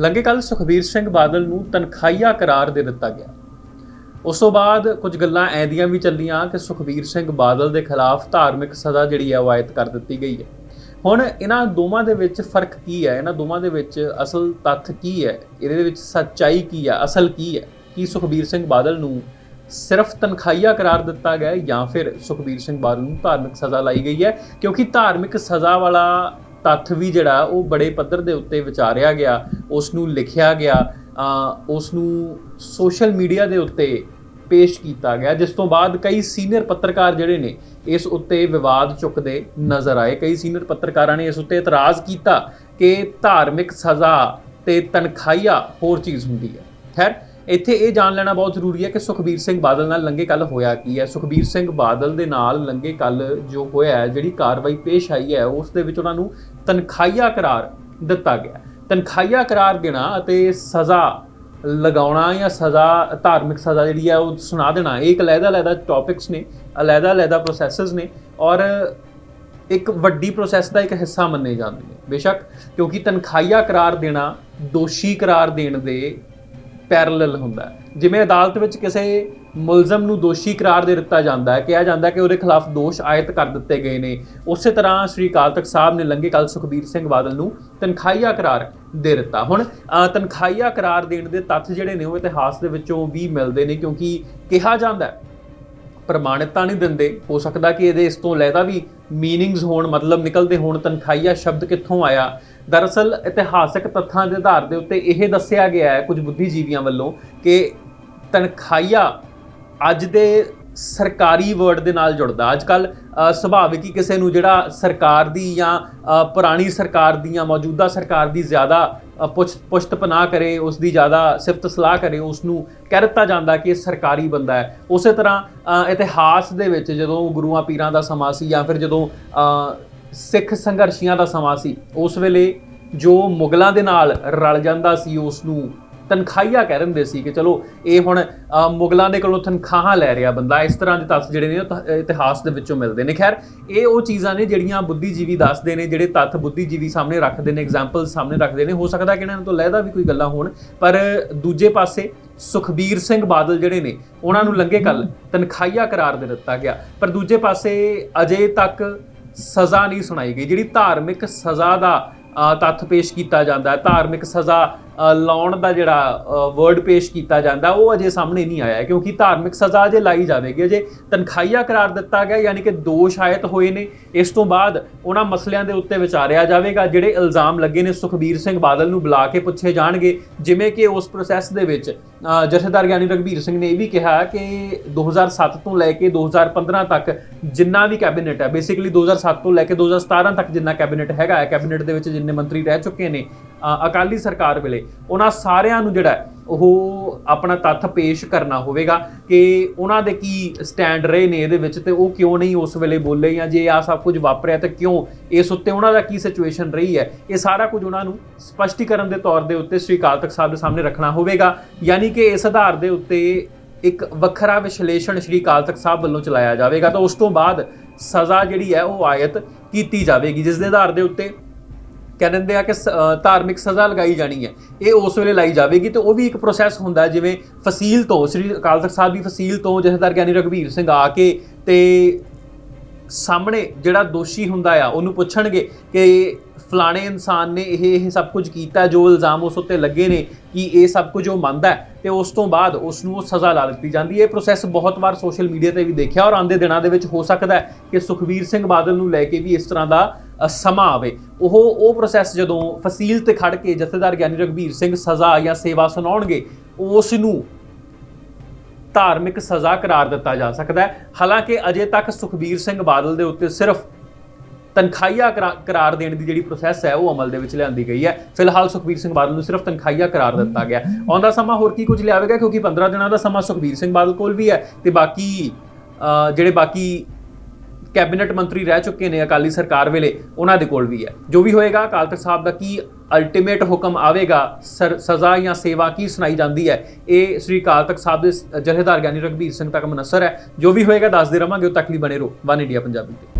ਲੰਗੇ ਕੱਲ ਸੁਖਬੀਰ ਸਿੰਘ ਬਾਦਲ ਨੂੰ ਤਨਖਾਹੀਆ ਕਰਾਰ ਦੇ ਦਿੱਤਾ ਗਿਆ। ਉਸ ਤੋਂ ਬਾਅਦ ਕੁਝ ਗੱਲਾਂ ਐਦੀਆਂ ਵੀ ਚੱਲੀਆਂ ਕਿ ਸੁਖਬੀਰ ਸਿੰਘ ਬਾਦਲ ਦੇ ਖਿਲਾਫ ਧਾਰਮਿਕ ਸਜ਼ਾ ਜਿਹੜੀ ਹੈ ਉਹ ਆਇਤ ਕਰ ਦਿੱਤੀ ਗਈ ਹੈ। ਹੁਣ ਇਹਨਾਂ ਦੋਵਾਂ ਦੇ ਵਿੱਚ ਫ਼ਰਕ ਕੀ ਹੈ? ਇਹਨਾਂ ਦੋਵਾਂ ਦੇ ਵਿੱਚ ਅਸਲ ਤੱਥ ਕੀ ਹੈ? ਇਹਦੇ ਵਿੱਚ ਸੱਚਾਈ ਕੀ ਹੈ? ਅਸਲ ਕੀ ਹੈ? ਕੀ ਸੁਖਬੀਰ ਸਿੰਘ ਬਾਦਲ ਨੂੰ ਸਿਰਫ ਤਨਖਾਹੀਆ ਕਰਾਰ ਦਿੱਤਾ ਗਿਆ ਜਾਂ ਫਿਰ ਸੁਖਬੀਰ ਸਿੰਘ ਬਾਦਲ ਨੂੰ ਧਾਰਮਿਕ ਸਜ਼ਾ ਲਾਈ ਗਈ ਹੈ? ਕਿਉਂਕਿ ਧਾਰਮਿਕ ਸਜ਼ਾ ਵਾਲਾ ਤੱਥ ਵੀ ਜਿਹੜਾ ਉਹ ਬੜੇ ਪੱਧਰ ਦੇ ਉੱਤੇ ਵਿਚਾਰਿਆ ਗਿਆ ਉਸ ਨੂੰ ਲਿਖਿਆ ਗਿਆ ਅ, ਉਸ ਨੂੰ ਸੋਸ਼ਲ ਮੀਡੀਆ ਦੇ ਉੱਤੇ ਪੇਸ਼ ਕੀਤਾ ਗਿਆ ਜਿਸ ਤੋਂ ਬਾਅਦ ਕਈ ਸੀਨੀਅਰ ਪੱਤਰਕਾਰ ਜਿਹੜੇ ਨੇ ਇਸ ਉੱਤੇ ਵਿਵਾਦ ਚੁੱਕਦੇ ਨਜ਼ਰ ਆਏ। ਕਈ ਸੀਨੀਅਰ ਪੱਤਰਕਾਰਾਂ ਨੇ ਇਸ ਉੱਤੇ ਇਤਰਾਜ਼ ਕੀਤਾ ਕਿ ਧਾਰਮਿਕ ਸਜ਼ਾ ਤੇ ਤਨਖਾਹੀਆ ਹੋਰ ਚੀਜ਼ ਹੁੰਦੀ ਹੈ। ਖੈਰ ਇੱਥੇ ਇਹ ਜਾਣ ਲੈਣਾ ਬਹੁਤ ਜ਼ਰੂਰੀ ਹੈ ਕਿ ਸੁਖਬੀਰ ਸਿੰਘ ਬਾਦਲ ਨਾਲ ਲੰਗੇ ਕੱਲ ਹੋਇਆ ਕੀ ਹੈ। ਸੁਖਬੀਰ ਸਿੰਘ ਬਾਦਲ ਦੇ ਨਾਲ ਲੰਗੇ ਕੱਲ ਜੋ ਹੋਇਆ ਜਿਹੜੀ ਕਾਰਵਾਈ ਪੇਸ਼ ਆਈ ਹੈ, ਉਸ ਦੇ ਵਿੱਚ ਉਹਨਾਂ ਨੂੰ ਤਨਖਾਹੀਆ ਕਰਾਰ ਦਿੱਤਾ ਗਿਆ ਤਨਖਾਹੀਆ ਕਰਾਰ ਦੇਣਾ ਅਤੇ ਸਜ਼ਾ ਲਗਾਉਣਾ ਜਾਂ ਸਜ਼ਾ, ਧਾਰਮਿਕ ਸਜ਼ਾ ਜਿਹੜੀ ਆ ਉਹ ਸੁਣਾ ਦੇਣਾ, ਇਹ ਇੱਕ ਅਲੱਗ-ਅਲੱਗ ਟੌਪਿਕਸ ਨੇ, ਅਲੱਗ-ਅਲੱਗ ਪ੍ਰੋਸੈਸਸ ਨੇ ਔਰ ਇੱਕ ਵੱਡੀ ਪ੍ਰੋਸੈਸ ਦਾ ਇੱਕ ਹਿੱਸਾ ਮੰਨੇ ਜਾਂਦੇ ਨੇ। ਬੇਸ਼ੱਕ ਕਿਉਂਕਿ ਤਨਖਾਹੀਆ ਕਰਾਰ ਦੇਣਾ, ਦੋਸ਼ੀ ਕਰਾਰ ਦੇਣ ਦੇ ਪੈਰਲਲ ਹੁੰਦਾ ਹੈ। ਜਿਵੇਂ ਅਦਾਲਤ ਵਿੱਚ ਕਿਸੇ ਮੁਲਜ਼ਮ ਨੂੰ ਦੋਸ਼ੀ ਕਰਾਰ ਦੇ ਦਿੱਤਾ ਜਾਂਦਾ ਹੈ ਕਿਹਾ ਜਾਂਦਾ ਕਿ ਉਹਦੇ ਖਿਲਾਫ ਦੋਸ਼ ਆਇਤ ਕਰ ਦਿੱਤੇ ਗਏ ਨੇ। ਉਸੇ ਤਰ੍ਹਾਂ ਸ੍ਰੀ ਅਕਾਲ ਤਖਤ ਸਾਹਿਬ ਨੇ ਲੰਗੇ ਕੱਲ ਸੁਖਬੀਰ ਸਿੰਘ ਬਾਦਲ ਨੂੰ ਤਨਖਾਹੀਆ ਕਰਾਰ ਦੇ ਦਿੱਤਾ। ਹੁਣ ਅ, ਤਨਖਾਹੀਆ ਕਰਾਰ ਦੇਣ ਦੇ ਤੱਥ ਜਿਹੜੇ ਨੇ ਉਹ ਇਤਿਹਾਸ ਦੇ ਵਿੱਚੋਂ ਵੀ ਮਿਲਦੇ ਨੇ ਕਿਉਂਕਿ ਕਿਹਾ ਜਾਂਦਾ ਹੈ ਪ੍ਰਮਾਣਿਕਤਾ ਨਹੀਂ ਦਿੰਦੇ। ਹੋ ਸਕਦਾ ਕਿ ਇਹਦੇ ਇਸ ਤੋਂ ਲੈਦਾ ਵੀ ਮੀਨਿੰਗਸ ਹੋਣ, ਮਤਲਬ ਨਿਕਲਦੇ ਹੋਣ ਤਨਖਾਈਆ ਸ਼ਬਦ ਕਿੱਥੋਂ ਆਇਆ? ਦਰਅਸਲ ਇਤਿਹਾਸਕ ਤੱਥਾਂ ਦੇ ਆਧਾਰ ਦੇ ਉੱਤੇ ਇਹ ਦੱਸਿਆ ਗਿਆ ਹੈ ਕੁਝ ਬੁੱਧੀਜੀਵੀਆਂ ਵੱਲੋਂ ਕਿ ਤਨਖਾਈਆ ਅੱਜ ਦੇ ਸਰਕਾਰੀ ਵਰਡ ਦੇ ਨਾਲ ਜੁੜਦਾ। ਅੱਜ ਕੱਲ ਸੁਭਾਵਿਕ ਹੀ ਕਿਸੇ ਨੂੰ ਜਿਹੜਾ ਸਰਕਾਰ ਦੀ ਜਾਂ ਪੁਰਾਣੀ ਸਰਕਾਰ ਦੀ ਜਾਂ ਮੌਜੂਦਾ ਸਰਕਾਰ ਦੀ ਜ਼ਿਆਦਾ ਪੁਸ਼ਤ ਪਨਾਹ ਕਰੇ ਉਸ ਦੀ ਜ਼ਿਆਦਾ ਸਿਫਤ ਸਲਾਹ ਕਰੇ ਉਸ ਨੂੰ ਕਹਿ ਦਿੱਤਾ ਜਾਂਦਾ ਕਿ ਇਹ ਸਰਕਾਰੀ ਬੰਦਾ ਹੈ। ਉਸੇ ਤਰ੍ਹਾਂ ਇਤਿਹਾਸ ਦੇ ਵਿੱਚ ਜਦੋਂ ਗੁਰੂਆਂ ਪੀਰਾਂ ਦਾ ਸਮਾਂ ਸੀ ਜਾਂ ਫਿਰ ਜਦੋਂ ਸਿੱਖ ਸੰਘਰਸ਼ੀਆਂ ਦਾ ਸਮਾਂ ਸੀ, ਉਸ ਵੇਲੇ ਜੋ ਮੁਗਲਾਂ ਦੇ ਨਾਲ ਰਲ ਜਾਂਦਾ ਸੀ ਉਸ ਨੂੰ ਤਨਖਾਹੀਆ ਕਹਿ ਦਿੰਦੇ ਸੀ ਕਿ ਚਲੋ ਇਹ ਹੁਣ ਮੁਗਲਾਂ ਦੇ ਕੋਲੋਂ ਤਨਖਾਹਾਂ ਲੈ ਰਿਹਾ ਬੰਦਾ, ਇਸ ਤਰ੍ਹਾਂ ਦੇ ਤੱਥ ਜਿਹੜੇ ਨੇ ਉਹ ਇਤਿਹਾਸ ਦੇ ਵਿੱਚੋਂ ਮਿਲਦੇ ਨੇ। ਖੈਰ, ਇਹ ਉਹ ਚੀਜ਼ਾਂ ਨੇ ਜਿਹੜੀਆਂ ਬੁੱਧੀਜੀਵੀ ਦੱਸਦੇ ਨੇ, ਜਿਹੜੇ ਤੱਥ ਬੁੱਧੀਜੀਵੀ ਸਾਹਮਣੇ ਰੱਖਦੇ ਨੇ ਐਗਜ਼ਾਮਪਲ ਸਾਹਮਣੇ ਰੱਖਦੇ ਨੇ। ਹੋ ਸਕਦਾ ਕਿ ਇਹਨਾਂ ਤੋਂ ਲਹਿਦਾ ਵੀ ਕੋਈ ਗੱਲਾਂ ਹੋਣ, ਪਰ ਦੂਜੇ ਪਾਸੇ ਸੁਖਬੀਰ ਸਿੰਘ ਬਾਦਲ ਜਿਹੜੇ ਨੇ, ਉਹਨਾਂ ਨੂੰ ਲੰਗੇ ਕੱਲ ਤਨਖਾਹੀਆ ਕਰਾਰ ਦੇ ਦਿੱਤਾ ਗਿਆ। ਪਰ ਦੂਜੇ ਪਾਸੇ ਅਜੇ ਤੱਕ ਸਜ਼ਾ ਨਹੀਂ ਸੁਣਾਈ ਗਈ, ਜਿਹੜੀ ਧਾਰਮਿਕ ਸਜ਼ਾ ਦਾ ਤੱਥ ਪੇਸ਼ ਕੀਤਾ ਜਾਂਦਾ ਹੈ। ਧਾਰਮਿਕ ਸਜ਼ਾ ਲਾਉਣ ਦਾ ਜਿਹੜਾ ਵਰਡ ਪੇਸ਼ ਕੀਤਾ ਜਾਂਦਾ, ਉਹ ਅਜੇ ਸਾਹਮਣੇ ਨਹੀਂ ਆਇਆ ਕਿਉਂਕਿ ਧਾਰਮਿਕ ਸਜ਼ਾ ਅਜੇ ਲਾਈ ਜਾਵੇਗੀ, ਅਜੇ ਤਨਖਾਹੀਆ ਕਰਾਰ ਦਿੱਤਾ ਗਿਆ, ਯਾਨੀ ਕਿ ਦੋਸ਼ ਆਇਤ ਹੋਏ ਨੇ। ਇਸ ਤੋਂ ਬਾਅਦ ਉਹਨਾਂ ਮਸਲਿਆਂ ਦੇ ਉੱਤੇ ਵਿਚਾਰਿਆ ਜਾਵੇਗਾ, ਜਿਹੜੇ ਇਲਜ਼ਾਮ ਲੱਗੇ ਨੇ ਸੁਖਬੀਰ ਸਿੰਘ ਬਾਦਲ ਨੂੰ ਬੁਲਾ ਕੇ ਪੁੱਛੇ ਜਾਣਗੇ, ਜਿਵੇਂ ਕਿ ਉਸ ਪ੍ਰੋਸੈਸ ਦੇ ਵਿੱਚ ਜਥੇਦਾਰ ਗਿਆਨੀ ਰਘਬੀਰ ਸਿੰਘ ਨੇ ਇਹ ਵੀ ਕਿਹਾ ਕਿ 2007 ਤੋਂ ਲੈ ਕੇ 2015 ਤੱਕ ਜਿੰਨਾ ਵੀ ਕੈਬਨਿਟ ਹੈ, ਬੇਸਿਕਲੀ 2007 ਤੋਂ ਲੈ ਕੇ 2017 ਤੱਕ ਜਿੰਨਾ ਕੈਬਨਿਟ ਹੈਗਾ ਹੈ, ਕੈਬਨਿਟ ਦੇ ਵਿੱਚ ਜਿੰਨੇ ਮੰਤਰੀ ਰਹਿ ਚੁੱਕੇ ਨੇ ਅਕਾਲੀ ਸਰਕਾਰ ਵੇਲੇ ਉਹਨਾਂ ਸਾਰਿਆਂ ਨੂੰ ਜਿਹੜਾ ਉਹ ਆਪਣਾ ਤੱਥ ਪੇਸ਼ ਕਰਨਾ ਹੋਵੇਗਾ ਕਿ ਉਹਨਾਂ ਦੇ ਕੀ ਸਟੈਂਡ ਰਹੇ ਨੇ ਇਹਦੇ ਵਿੱਚ ਤੇ ਉਹ ਕਿਉਂ ਨਹੀਂ ਉਸ ਵੇਲੇ ਬੋਲੇ ਜਾਂ ਜੇ ਆ ਸਭ ਕੁਝ ਵਾਪਰਿਆ ਤਾਂ ਕਿਉਂ ਇਸ ਉੱਤੇ ਉਹਨਾਂ ਦਾ ਕੀ ਸਿਚੁਏਸ਼ਨ ਰਹੀ ਹੈ, ਇਹ ਸਾਰਾ ਕੁਝ ਉਹਨਾਂ ਨੂੰ ਸਪਸ਼ਟੀਕਰਨ ਦੇ ਤੌਰ ਦੇ ਉੱਤੇ ਸ੍ਰੀ ਅਕਾਲ ਤਖਤ ਸਾਹਿਬ ਦੇ ਸਾਹਮਣੇ ਰੱਖਣਾ ਹੋਵੇਗਾ। ਯਾਨੀ ਕਿ ਇਸ ਆਧਾਰ ਦੇ ਉੱਤੇ ਇੱਕ ਵੱਖਰਾ ਵਿਸ਼ਲੇਸ਼ਣ ਸ੍ਰੀ ਅਕਾਲ ਤਖਤ ਸਾਹਿਬ ਵੱਲੋਂ ਚਲਾਇਆ ਜਾਵੇਗਾ ਤਾਂ ਉਸ ਤੋਂ ਬਾਅਦ ਸਜ਼ਾ ਜਿਹੜੀ ਹੈ ਉਹ ਆਇਤ ਕੀਤੀ ਜਾਵੇਗੀ, ਜਿਸ ਦੇ ਆਧਾਰ ਦੇ ਉੱਤੇ ਕਹਿ ਦਿੰਦੇ ਆ ਕਿ ਸ- ਧਾਰਮਿਕ ਸਜ਼ਾ ਲਗਾਈ ਜਾਣੀ ਹੈ। ਇਹ ਉਸ ਵੇਲੇ ਲਾਈ ਜਾਵੇਗੀ ਤੇ ਉਹ ਵੀ ਇੱਕ ਪ੍ਰੋਸੈਸ ਹੁੰਦਾ ਜਿਵੇਂ ਫਸੀਲ ਤੋਂ, ਸ੍ਰੀ ਅਕਾਲ ਤਖਤ ਸਾਹਿਬ ਦੀ ਫਸੀਲ ਤੋਂ ਜਥੇਦਾਰ ਗਿਆਨੀ ਰਘਬੀਰ ਸਿੰਘ ਆ ਕੇ ਤੇ ਸਾਹਮਣੇ ਜਿਹੜਾ ਦੋਸ਼ੀ ਹੁੰਦਾ ਆ, ਉਹਨੂੰ ਪੁੱਛਣਗੇ ਕਿ ਫਲਾਣੇ ਇਨਸਾਨ ਨੇ ਇਹ ਇਹ ਸਭ ਕੁਝ ਕੀਤਾ, ਜੋ ਇਲਜ਼ਾਮ ਉਸ ਉੱਤੇ ਲੱਗੇ ਨੇ ਕਿ ਇਹ ਸਭ ਕੁਝ ਉਹ ਮੰਨਦਾ ਹੈ, ਤੇ ਉਸ ਤੋਂ ਬਾਅਦ ਉਸ ਨੂੰ ਉਹ ਸਜ਼ਾ ਲਾ ਦਿੱਤੀ ਜਾਂਦੀ ਹੈ। ਇਹ ਪ੍ਰੋਸੈਸ ਬਹੁਤ ਵਾਰ ਸੋਸ਼ਲ ਮੀਡੀਆ ਤੇ ਵੀ ਦੇਖਿਆ ਔਰ ਆਉਂਦੇ ਦਿਨਾਂ ਦੇ ਵਿੱਚ ਹੋ ਸਕਦਾ ਕਿ ਸੁਖਵੀਰ ਸਿੰਘ ਬਾਦਲ ਨੂੰ ਲੈ ਕੇ ਵੀ ਇਸ ਤਰ੍ਹਾਂ ਦਾ ਸਮਾਂ ਆਵੇ। ਉਹ ਉਹ ਪ੍ਰੋਸੈਸ ਜਦੋਂ ਫਸੀਲ ਤੇ ਖੜ ਕੇ ਜਥੇਦਾਰ ਗਿਆਨੀ ਰਘਬੀਰ ਸਿੰਘ ਸਜ਼ਾ ਜਾਂ ਸੇਵਾ ਸੁਣਾਉਣਗੇ ਉਸ ਨੂੰ ਧਾਰਮਿਕ ਸਜ਼ਾ ਕਰਾਰ ਦਿੱਤਾ ਜਾ ਸਕਦਾ ਹੈ। ਹਾਲਾਂਕਿ ਅਜੇ ਤੱਕ ਸੁਖਬੀਰ ਸਿੰਘ ਬਾਦਲ ਦੇ ਉੱਤੇ ਸਿਰਫ ਤਨਖਾਹੀਆ ਕਰਾ- ਕਰਾਰ ਦੇਣ ਦੀ ਜਿਹੜੀ ਪ੍ਰੋਸੈਸ ਹੈ ਉਹ ਅਮਲ ਦੇ ਵਿੱਚ ਲਿਆਂਦੀ ਗਈ ਹੈ। ਫਿਲਹਾਲ ਸੁਖਬੀਰ ਸਿੰਘ ਬਾਦਲ ਨੂੰ ਸਿਰਫ ਤਨਖਾਹੀਆ ਕਰਾਰ ਦਿੱਤਾ ਗਿਆ ਆਉਂਦਾ ਸਮਾਂ ਹੋਰ ਕੀ ਕੁਝ ਲਿਆਵੇਗਾ? ਕਿਉਂਕਿ 15 ਦਿਨਾਂ ਦਾ ਸਮਾਂ ਸੁਖਬੀਰ ਸਿੰਘ ਬਾਦਲ ਕੋਲ ਵੀ ਹੈ ਤੇ ਬਾਕੀ ਅ, ਜਿਹੜੇ ਬਾਕੀ ਕੈਬਨਿਟ ਮੰਤਰੀ ਰਹਿ ਚੁੱਕੇ ਨੇ ਅਕਾਲੀ ਸਰਕਾਰ ਵੇਲੇ, ਉਹਨਾਂ ਦੇ ਕੋਲ ਵੀ ਹੈ। ਜੋ ਵੀ ਹੋਏਗਾ, ਅਕਾਲ ਤਖਤ ਸਾਹਿਬ ਦਾ ਕੀ ਅਲਟੀਮੇਟ ਹੁਕਮ ਆਵੇਗਾ, ਸਰ- ਸਜ਼ਾ ਜਾਂ ਸੇਵਾ ਕੀ ਸੁਣਾਈ ਜਾਂਦੀ ਹੈ, ਇਹ ਸ੍ਰੀ ਅਕਾਲ ਤਖਤ ਸਾਹਿਬ ਦੇ ਜਥੇਦਾਰ ਗਿਆਨੀ ਰਘਬੀਰ ਸਿੰਘ ਤੱਕ ਮਨਸਰ ਹੈ। ਜੋ ਵੀ ਹੋਏਗਾ, ਦੱਸਦੇ ਰਵਾਂਗੇ, ਉਹ ਤੱਕ ਲਈ ਬਣੇ ਰਹੋ। ਵਨ ਇੰਡੀਆ ਪੰਜਾਬੀ ਤੇ।